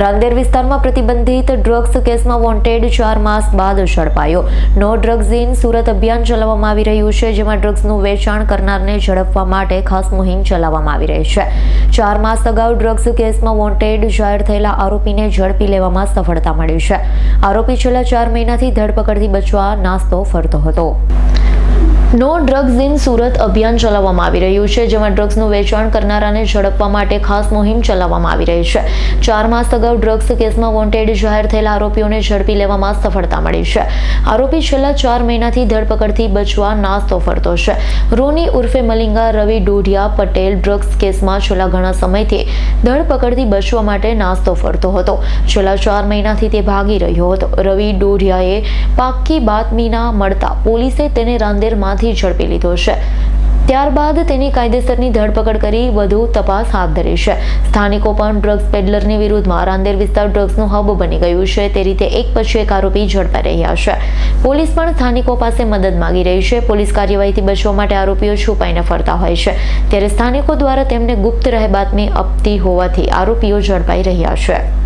રાંદેર વિસ્તારમાં પ્રતિબંધિત ડ્રગ્સ કેસમાં વોન્ટેડ ચાર માસ બાદ ઝડપાયો. નો ડ્રગ્સ ઇન સુરત અભિયાન ચલાવવામાં આવી રહ્યું છે, જેમાં ડ્રગ્સનું વેચાણ કરનારને ઝડપવા માટે ખાસ મુહિમ ચલાવવામાં આવી રહી છે. ચાર માસ અગાઉ ડ્રગ્સ કેસમાં વોન્ટેડ જાહેર થયેલા આરોપીને ઝડપી લેવામાં સફળતા મળી છે. આરોપી છેલ્લા ચાર મહિનાથી ધરપકડથી બચવા નાસ્તો ફરતો હતો. નો ડ્રગ્સ ઇન સુરત અભિયાન ચલાવવામાં આવી રહ્યું છે, જેમાં ડ્રગ્સનું વેચાણ કરનારાને ઝડપવા માટે ખાસ મુહિમ ચલાવવામાં આવી રહી છે. ચાર માસ અગાઉ ડ્રગ્સ કેસમાં વોન્ટેડ જાહેર થયેલા આરોપીઓને ઝડપી લેવામાં સફળતા મળી છે. આરોપી છેલ્લા ચાર મહિનાથી ધરપકડથી બચવા નાસ્તો ફરતો છે. રોની ઉર્ફે મલિંગા, રવિ ડોઢિયા, પટેલ ડ્રગ્સ કેસમાં છેલ્લા ઘણા સમયથી ધરપકડથી બચવા માટે નાસ્તો ફરતો હતો. છેલ્લા ચાર મહિનાથી તે ભાગી રહ્યો હતો. રવિ ડોઢિયાએ પાક્કી બાતમીના મળતા પોલીસે તેને રાંદેરમાંથી ઝડપી લીધો છે. ત્યારબાદ તેની કાયદેસરની ધરપકડ કરી વધુ તપાસ હાથ ધરી છે. સ્થાનિકો પણ ડ્રગ્સ પેડલરની વિરુદ્ધમાં રાંદેર વિસ્તાર ડ્રગ્સનું હબ બની ગયું છે. તે રીતે એક પછી એક આરોપી ઝડપાઈ રહ્યા છે. પોલીસ પણ સ્થાનિકો પાસે મદદ માંગી રહી છે. પોલીસ કાર્યવાહીથી બચવા માટે આરોપીઓ છુપાઈને ફરતા હોય છે. ત્યારે સ્થાનિકો દ્વારા તેમને ગુપ્ત રહેબાતમી અપતી હોવાથી આરોપીઓ ઝડપાઈ રહ્યા છે.